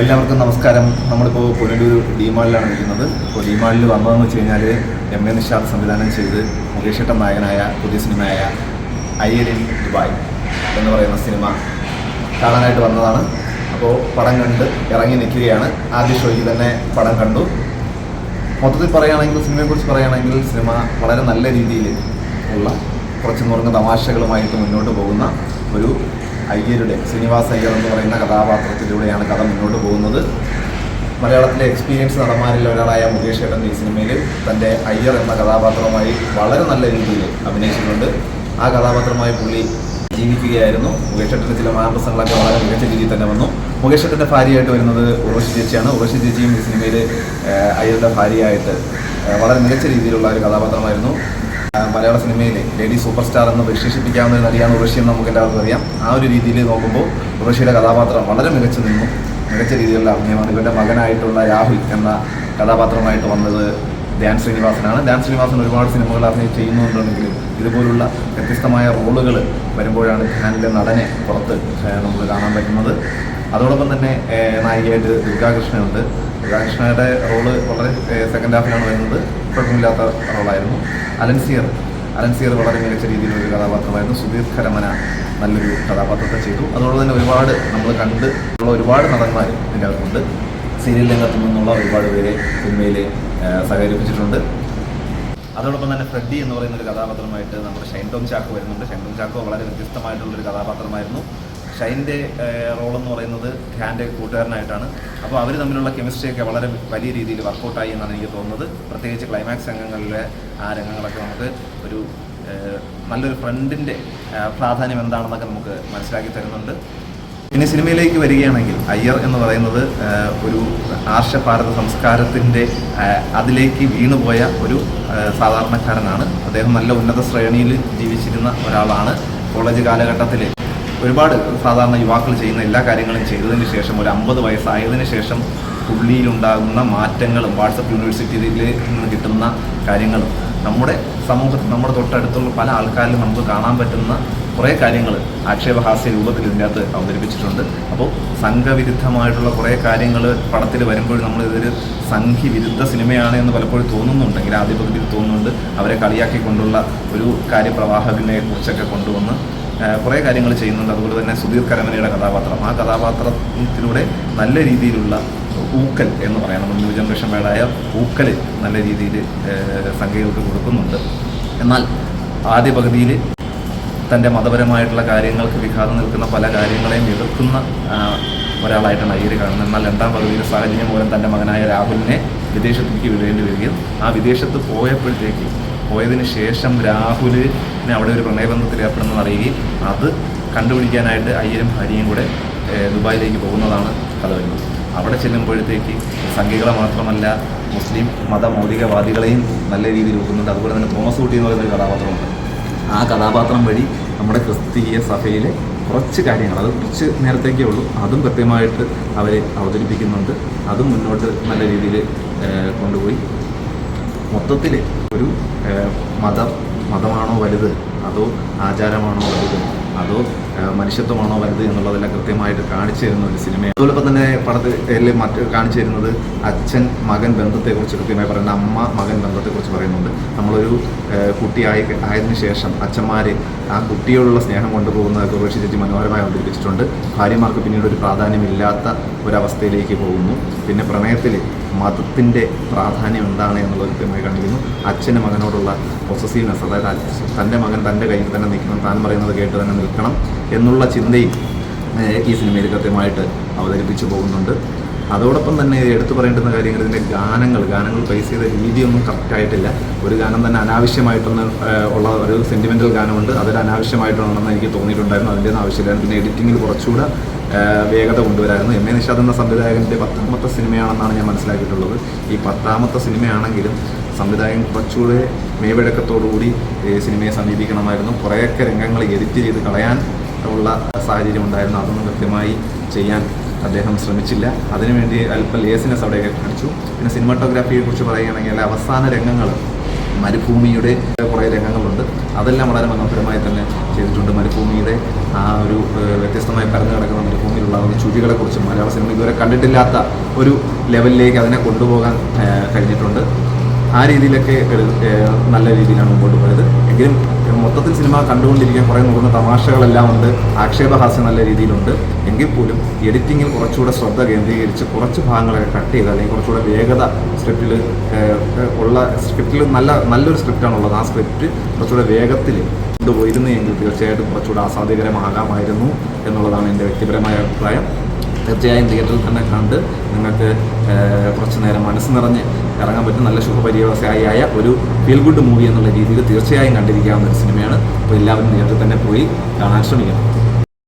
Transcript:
എല്ലാവർക്കും നമസ്കാരം. നമ്മളിപ്പോൾ പുനലൂർ ഡിമാളിലാണ് നിൽക്കുന്നത്. ഇപ്പോൾ ഡിമാളിൽ വന്നതെന്ന് വെച്ച് കഴിഞ്ഞാൽ എം എ നിഷാദ് സംവിധാനം ചെയ്ത് മുകേഷ് ഏട്ടൻ നായകനായ പുതിയ സിനിമയായ അയ്യരിൻ ദുബായ് എന്ന് പറയുന്ന സിനിമ കാണാനായിട്ട് വന്നതാണ്. അപ്പോൾ പടം കണ്ട് ഇറങ്ങി നിൽക്കുകയാണ്. ആദ്യ ഷോയ്ക്ക് തന്നെ പടം കണ്ടു. മൊത്തത്തിൽ പറയുകയാണെങ്കിൽ സിനിമയെക്കുറിച്ച് പറയുകയാണെങ്കിൽ സിനിമ വളരെ നല്ല രീതിയിൽ ഉള്ള കുറച്ച് നുറങ്ങ് തമാശകളുമായിട്ട് മുന്നോട്ട് പോകുന്ന ഒരു അയ്യരുടെ ശ്രീനിവാസ് അയ്യർ എന്ന് പറയുന്ന കഥാപാത്രത്തിലൂടെയാണ് കഥ മുന്നോട്ട് പോകുന്നത്. മലയാളത്തിലെ എക്സ്പീരിയൻസ് നടന്മാരിൽ ഒരാളായ മുകേഷ് ഏട്ടൻ ഈ സിനിമയിൽ തന്റെ അയ്യർ എന്ന കഥാപാത്രമായി വളരെ നല്ല രീതിയിൽ അഭിനയിച്ചിട്ടുണ്ട്. ആ കഥാപാത്രമായി പുള്ളി ജീവിക്കുകയായിരുന്നു. മുകേഷ് ഏട്ടന്റെ ചില മാനപ്രസംഗങ്ങളൊക്കെ വളരെ മികച്ച രീതിയിൽ തന്നെ വന്നു. മുകേഷ് ഏട്ടന്റെ ഭാര്യയായിട്ട് വരുന്നത് ഉറവശി ചേച്ചിയാണ്. ഉറവശി ചേച്ചിയും ഈ സിനിമയിൽ അയ്യരുടെ ഭാര്യയായിട്ട് വളരെ മികച്ച രീതിയിലുള്ള ഒരു കഥാപാത്രമായിരുന്നു. മലയാള സിനിമയിലെ ലേഡി സൂപ്പർ സ്റ്റാർ എന്ന് വിശേഷിപ്പിക്കാവുന്ന ഒരു നടിയാണ് ഉറവശി എന്ന് നമുക്ക് എല്ലാവർക്കും അറിയാം. ആ ഒരു രീതിയിൽ നോക്കുമ്പോൾ ഉറവശിയുടെ കഥാപാത്രം വളരെ മികച്ചു നിന്നു. മികച്ച രീതിയിലുള്ള അഭിനയമാണ്. ഇവരുടെ മകനായിട്ടുള്ള രാഹുൽ എന്ന കഥാപാത്രമായിട്ട് വന്നത് ധ്യാൻ ശ്രീനിവാസനാണ്. ധ്യാൻ ശ്രീനിവാസൻ ഒരുപാട് സിനിമകൾ അഭിനയം ചെയ്യുന്നുണ്ടെങ്കിലും ഇതുപോലുള്ള വ്യത്യസ്തമായ റോളുകൾ വരുമ്പോഴാണ് ധ്യാനിലെ നടനെ പുറത്ത് നമുക്ക് കാണാൻ പറ്റുന്നത്. അതോടൊപ്പം തന്നെ നായികയായിട്ട് ദുർഗാകൃഷ്ണനുണ്ട്. ദുർഗാകൃഷ്ണയുടെ റോൾ വളരെ സെക്കൻഡ് ഹാഫിലാണ് വരുന്നത്. കുഴപ്പമില്ലാത്ത റോളായിരുന്നു. അലൻസിയർ അലൻസിയർ വളരെ മികച്ച രീതിയിലൊരു കഥാപാത്രമായിരുന്നു. സുധീർ ഖരമന നല്ലൊരു കഥാപാത്രത്തെ ചെയ്തു. അതുപോലെ തന്നെ ഒരുപാട് നമ്മൾ കണ്ട് ഉള്ള ഒരുപാട് നടന്മാർ ഇതിന്റെ അകത്തുണ്ട്. സീരിയൽ രംഗത്തു നിന്നുള്ള ഒരുപാട് പേരെ സിനിമയിൽ സഹകരിപ്പിച്ചിട്ടുണ്ട്. അതോടൊപ്പം തന്നെ ഫ്രെഡി എന്ന് പറയുന്ന ഒരു കഥാപാത്രമായിട്ട് നമ്മുടെ ഷൈൻടോം ചാക്കോ വരുന്നുണ്ട്. ഷൈൻടോം ചാക്കോ വളരെ വ്യത്യസ്തമായിട്ടുള്ളൊരു കഥാപാത്രമായിരുന്നു. ഷൈന്റെ റോൾ എന്ന് പറയുന്നത് ഖാന്റെ കൂട്ടുകാരനായിട്ടാണ്. അപ്പോൾ അവർ തമ്മിലുള്ള കെമിസ്ട്രിയൊക്കെ വളരെ വലിയ രീതിയിൽ വർക്കൗട്ടായി എന്നാണ് എനിക്ക് തോന്നുന്നത്. പ്രത്യേകിച്ച് ക്ലൈമാക്സ് രംഗങ്ങളിലെ ആ രംഗങ്ങളൊക്കെ നമുക്ക് ഒരു നല്ലൊരു ഫ്രണ്ടിന്റെ പ്രാധാന്യം എന്താണെന്നൊക്കെ നമുക്ക് മനസ്സിലാക്കി തരുന്നുണ്ട്. ഇനി സിനിമയിലേക്ക് വരികയാണെങ്കിൽ അയ്യർ എന്ന് പറയുന്നത് ഒരു ആർഷഭാരത സംസ്കാരത്തിന്റെ അതിലേക്ക് വീണുപോയ ഒരു സാധാരണക്കാരനാണ്. അദ്ദേഹം നല്ല ഉന്നത ശ്രേണിയിൽ ജീവിച്ചിരുന്ന ഒരാളാണ്. കോളേജ് കാലഘട്ടത്തിൽ ഒരുപാട് സാധാരണ യുവാക്കൾ ചെയ്യുന്ന എല്ലാ കാര്യങ്ങളും ചെയ്തതിന് ശേഷം ഒരു അമ്പത് വയസ്സായതിനു ശേഷം പുള്ളിയിലുണ്ടാകുന്ന മാറ്റങ്ങളും വാട്സപ്പ് യൂണിവേഴ്സിറ്റിയിൽ നിന്ന് കിട്ടുന്ന കാര്യങ്ങളും നമ്മുടെ സമൂഹത്തിൽ നമ്മുടെ തൊട്ടടുത്തുള്ള പല ആൾക്കാരിലും നമുക്ക് കാണാൻ പറ്റുന്ന കുറേ കാര്യങ്ങൾ ആക്ഷേപഹാസ്യ രൂപത്തിൽ ഇതിനകത്ത് അവതരിപ്പിച്ചിട്ടുണ്ട്. അപ്പോൾ സംഘവിരുദ്ധമായിട്ടുള്ള കുറേ കാര്യങ്ങൾ പടത്തിൽ വരുമ്പോൾ നമ്മൾ ഇതൊരു സംഘി വിരുദ്ധ സിനിമയാണ് എന്ന് പലപ്പോഴും തോന്നുന്നുണ്ടെങ്കിൽ ആദ്യ പകുതിയിൽ തോന്നുന്നുണ്ട്. അവരെ കളിയാക്കിക്കൊണ്ടുള്ള ഒരു കാര്യപ്രവാഹത്തിനെ കുറിച്ചൊക്കെ കൊണ്ടുവന്ന് കുറേ കാര്യങ്ങൾ ചെയ്യുന്നുണ്ട്. അതുപോലെ തന്നെ സുധീർ കരമനയുടെ കഥാപാത്രം. ആ കഥാപാത്രത്തിലൂടെ നല്ല രീതിയിലുള്ള പൂക്കൽ എന്ന് പറയാം. നമ്മൾ ന്യൂ ജനറേഷൻ വേർഡായ ഊക്കൽ നല്ല രീതിയിൽ സംഖ്യകൾക്ക് കൊടുക്കുന്നുണ്ട്. എന്നാൽ ആദ്യ പകുതിയിൽ തന്റെ മതപരമായിട്ടുള്ള കാര്യങ്ങൾക്ക് വിഘാതം നിൽക്കുന്ന പല കാര്യങ്ങളെയും എതിർക്കുന്ന ഒരാളായിട്ടാണ് അയ്യർ കാണുന്നത്. എന്നാൽ രണ്ടാം പകുതിയിൽ സാഹചര്യം മൂലം തന്റെ മകനായ രാഹുലിനെ വിദേശത്തേക്ക് വിടേണ്ടി വരികയും ആ വിദേശത്ത് പോയപ്പോഴത്തേക്ക് പോയതിന് ശേഷം രാഹുലിനെ അവിടെ ഒരു പ്രണയബന്ധത്തിൽ ഏർപ്പെടുന്നത് അറിയുകയും അത് കണ്ടുപിടിക്കാനായിട്ട് അയ്യരും ഭാര്യയും കൂടെ ദുബായിലേക്ക് പോകുന്നതാണ് കഥ വരുന്നത് അവിടെ ചെല്ലുമ്പോഴത്തേക്ക് സംഘികളെ മാത്രമല്ല മുസ്ലിം മത മൗലികവാദികളെയും നല്ല രീതിയിൽ ഒക്കുന്നുണ്ട് അതുപോലെ തന്നെ തോമസ് കുട്ടി എന്ന് പറയുന്ന ഒരു കഥാപാത്രമുണ്ട്. ആ കഥാപാത്രം വഴി നമ്മുടെ ക്രിസ്തീയ സഭയിലെ കുറച്ച് കാര്യങ്ങൾ അത് കുറച്ച് നേരത്തേക്കേ ഉള്ളൂ. അതും കൃത്യമായിട്ട് അവർ അവതരിപ്പിക്കുന്നുണ്ട്. അതും മുന്നോട്ട് നല്ല രീതിയിൽ കൊണ്ടുപോയി. മൊത്തത്തിൽ ഒരു മതം മതമാണോ വലുത്? അതോ ആചാരമാണോ വലുത്? അതോ മനുഷ്യത്വമാണോ വലുത് എന്നുള്ളതെല്ലാം കൃത്യമായിട്ട് കാണിച്ചു തരുന്ന ഒരു സിനിമയാണ്. അതുപോലെ തന്നെ പടത്തിൽ മറ്റ് കാണിച്ചു തരുന്നത് അച്ഛൻ മകൻ ബന്ധത്തെക്കുറിച്ച് കൃത്യമായി പറയുന്നത് അമ്മ മകൻ ബന്ധത്തെക്കുറിച്ച് പറയുന്നുണ്ട്. നമ്മളൊരു കുട്ടിയായി ആയതിനു ശേഷം അച്ഛന്മാർ ആ കുട്ടിയോടുള്ള സ്നേഹം കൊണ്ടുപോകുന്നത് കുറേശ്ശി ചേച്ചി മനോഹരമായി അവതരിപ്പിച്ചിട്ടുണ്ട്. ഭാര്യമാർക്ക് പിന്നീട് ഒരു പ്രാധാന്യമില്ലാത്ത ഒരവസ്ഥയിലേക്ക് പോകുന്നു. പിന്നെ പ്രണയത്തിൽ മതത്തിന്റെ പ്രാധാന്യം എന്താണ് എന്നുള്ളത് കൃത്യമായി കാണിക്കുന്നു. അച്ഛന് മകനോടുള്ള പൊസസീവ്നെസ് അതായത് തന്റെ മകൻ തന്റെ കയ്യിൽ തന്നെ നിൽക്കണം താൻ പറയുന്നത് കേട്ട് തന്നെ നിൽക്കണം എന്നുള്ള ചിന്തയും ഈ സിനിമയിൽ കൃത്യമായിട്ട് അവതരിപ്പിച്ചു പോകുന്നുണ്ട്. അതോടൊപ്പം തന്നെ എടുത്തു പറയേണ്ടുന്ന കാര്യങ്ങൾ ഇതിന്റെ ഗാനങ്ങൾ ഗാനങ്ങൾ പ്ലേസ് ചെയ്ത രീതിയൊന്നും കറക്റ്റായിട്ടില്ല ഒരു ഗാനം തന്നെ അനാവശ്യമായിട്ടൊന്ന് ഉള്ള ഒരു സെന്റിമെന്റൽ ഗാനമുണ്ട്. അതൊരു അനാവശ്യമായിട്ടുണ്ടെന്ന് എനിക്ക് തോന്നിയിട്ടുണ്ടായിരുന്നു. അതിന്റെ ഒന്നും ആവശ്യമില്ല പിന്നെ എഡിറ്റിങ്ങിൽ കുറച്ചുകൂടെ വേഗത കൊണ്ടുവരായിരുന്നു. എം. എ. നിഷാദ് എന്ന സംവിധായകന്റെ പത്താമത്തെ സിനിമയാണെന്നാണ് ഞാൻ മനസ്സിലാക്കിയിട്ടുള്ളത്. ഈ പത്താമത്തെ സിനിമയാണെങ്കിലും സംവിധായകൻ കുറച്ചുകൂടെ മേവഴക്കത്തോടുകൂടി സിനിമയെ സമീപിക്കണമായിരുന്നു. കുറേയൊക്കെ രംഗങ്ങൾ എഡിറ്റ് ചെയ്ത് കളയാൻ ഉള്ള സാഹചര്യം ഉണ്ടായിരുന്നു. അതൊന്നും കൃത്യമായി ചെയ്യാൻ അദ്ദേഹം ശ്രമിച്ചില്ല. അതിനുവേണ്ടി അല്പം ലേസിനെസ് അവിടെയൊക്കെ കാണിച്ചു. പിന്നെ സിനിമാറ്റോഗ്രാഫിയെ കുറിച്ച് പറയുകയാണെങ്കിൽ അവസാന രംഗങ്ങൾ മരുഭൂമിയുടെ കുറേ രംഗങ്ങളുണ്ട്. അതെല്ലാം വളരെ മനോഹരമായി തന്നെ ചെയ്തിട്ടുണ്ട്. മരുഭൂമിയുടെ ആ ഒരു വ്യത്യസ്തമായി പരന്നു കിടക്കുന്ന മരുഭൂമിയിലുള്ള ചുഴികളെക്കുറിച്ചും മലയാള സിനിമ ഇതുവരെ കണ്ടിട്ടില്ലാത്ത ഒരു ലെവലിലേക്ക് അതിനെ കൊണ്ടുപോകാൻ കഴിഞ്ഞിട്ടുണ്ട്. ആ രീതിയിലൊക്കെ നല്ല രീതിയിലാണ് മുമ്പോട്ട് പോയത്. എങ്കിലും മൊത്തത്തിൽ സിനിമ കണ്ടുകൊണ്ടിരിക്കാൻ കുറേ നോക്കുന്ന തമാശകളെല്ലാം ഉണ്ട്. ആക്ഷേപഹാസ്യം നല്ല രീതിയിലുണ്ട്. എങ്കിൽ പോലും എഡിറ്റിങ്ങിൽ കുറച്ചുകൂടെ ശ്രദ്ധ കേന്ദ്രീകരിച്ച് കുറച്ച് ഭാഗങ്ങളൊക്കെ കട്ട് ചെയ്ത് അല്ലെങ്കിൽ കുറച്ചുകൂടെ വേഗത സ്ക്രിപ്റ്റിൽ ഉള്ള സ്ക്രിപ്റ്റിൽ നല്ല നല്ലൊരു സ്ക്രിപ്റ്റാണുള്ളത്. ആ സ്ക്രിപ്റ്റ് കുറച്ചുകൂടെ വേഗത്തിൽ കൊണ്ടുപോയിരുന്നു എങ്കിൽ തീർച്ചയായിട്ടും കുറച്ചുകൂടെ ആസ്വാദ്യകരമാകാമായിരുന്നു എന്നുള്ളതാണ് എന്റെ വ്യക്തിപരമായ അഭിപ്രായം. തീർച്ചയായും തിയേറ്ററിൽ തന്നെ കണ്ട് നിങ്ങൾക്ക് കുറച്ച് നേരം മനസ്സ് നിറഞ്ഞ് ഇറങ്ങാൻ പറ്റും നല്ല ശുഭപര്യവസായിയായ ഒരു ഫീൽ ഗുഡ് മൂവി എന്നുള്ള രീതിയിൽ തീർച്ചയായും കണ്ടിരിക്കാവുന്ന ഒരു സിനിമയാണ്. അപ്പോൾ എല്ലാവരും തിയേറ്ററിൽ തന്നെ പോയി കാണാൻ ശ്രമിക്കണം.